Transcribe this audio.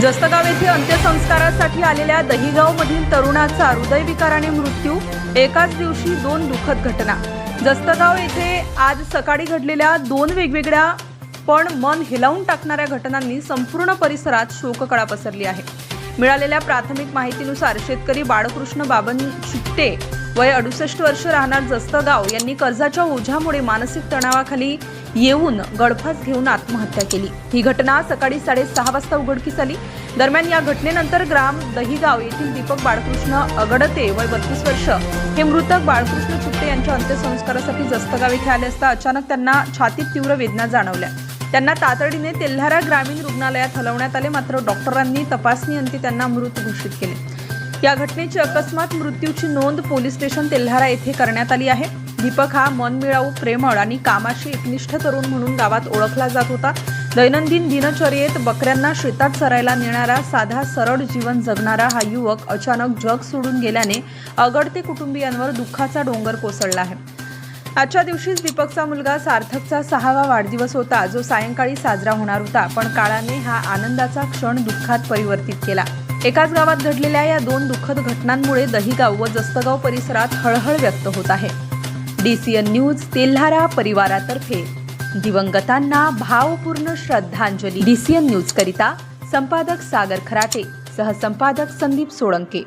जस्तगाव येथे अंत्यसंस्कारासाठी आलेल्या दहिगावमधील तरुणाचा हृदयविकाराने मृत्यू एकाच दिवशी दोन दुःखद घटना. जस्तगाव येथे आज सकाळी घडलेल्या दोन वेगवेगळ्या पण मन हिलावून टाकणाऱ्या घटनांनी संपूर्ण परिसरात शोककळा पसरली आहे. मिळालेल्या प्राथमिक माहितीनुसार शेतकरी बाळकृष्ण बाबन चिट्टे वय अडुसष्ट वर्ष राहणार जस्तगाव यांनी कर्जाच्या ओझ्यामुळे मानसिक तणावाखाली येऊन गळफास घेऊन आत्महत्या केली. ही घटना सकाळी साडेसहा वाजता उघडकीस आली. दरम्यान या घटनेनंतर ग्राम दहिगाव येथील दीपक बाळकृष्ण अगडते वय बत्तीस वर्ष. हे मृतक बाळकृष्ण चिट्टे यांच्या अंत्यसंस्कारासाठी जस्तगाव इथे आले असता अचानक त्यांना छातीत तीव्र वेदना जाणवल्या. त्यांना तातडीने तेल्हारा ग्रामीण रुग्णालयात हलवण्यात आले मात्र डॉक्टरांनी तपासणीअंती त्यांना मृत घोषित केले. या घटनेची अकस्मात मृत्यूची नोंद पोलीस स्टेशन तेल्हारा येथे करण्यात आली आहे. दीपक हा मनमिळावू प्रेमळ आणि कामाशी एकनिष्ठ तरुण म्हणून गावात ओळखला जात होता. दैनंदिन दिनचर्येत बकऱ्यांना शेतात चरायला नेणारा साधा सरळ जीवन जगणारा हा युवक अचानक जग सोडून गेल्याने अगडते कुटुंबियांवर दुःखाचा डोंगर कोसळला आहे. आजच्या दिवशीच दीपकचा मुलगा सार्थकचा सहावा वाढदिवस होता. जो सायंकाळी साजरा होणार होता. पण काळाने हा आनंदाचा क्षण दुःखात परिवर्तित केला. एकाच गावात घडलेल्या या दोन दुःखद घटनांमुळे दहिगाव व जस्तगाव परिसरात हळहळ व्यक्त होत आहे. डीसीएन न्यूज तेल्हारा परिवारातर्फे. दिवंगतांना भावपूर्ण श्रद्धांजली. डीसीएन न्यूज करिता संपादक सागर खराटे सहसंपादक संदीप सोळंके.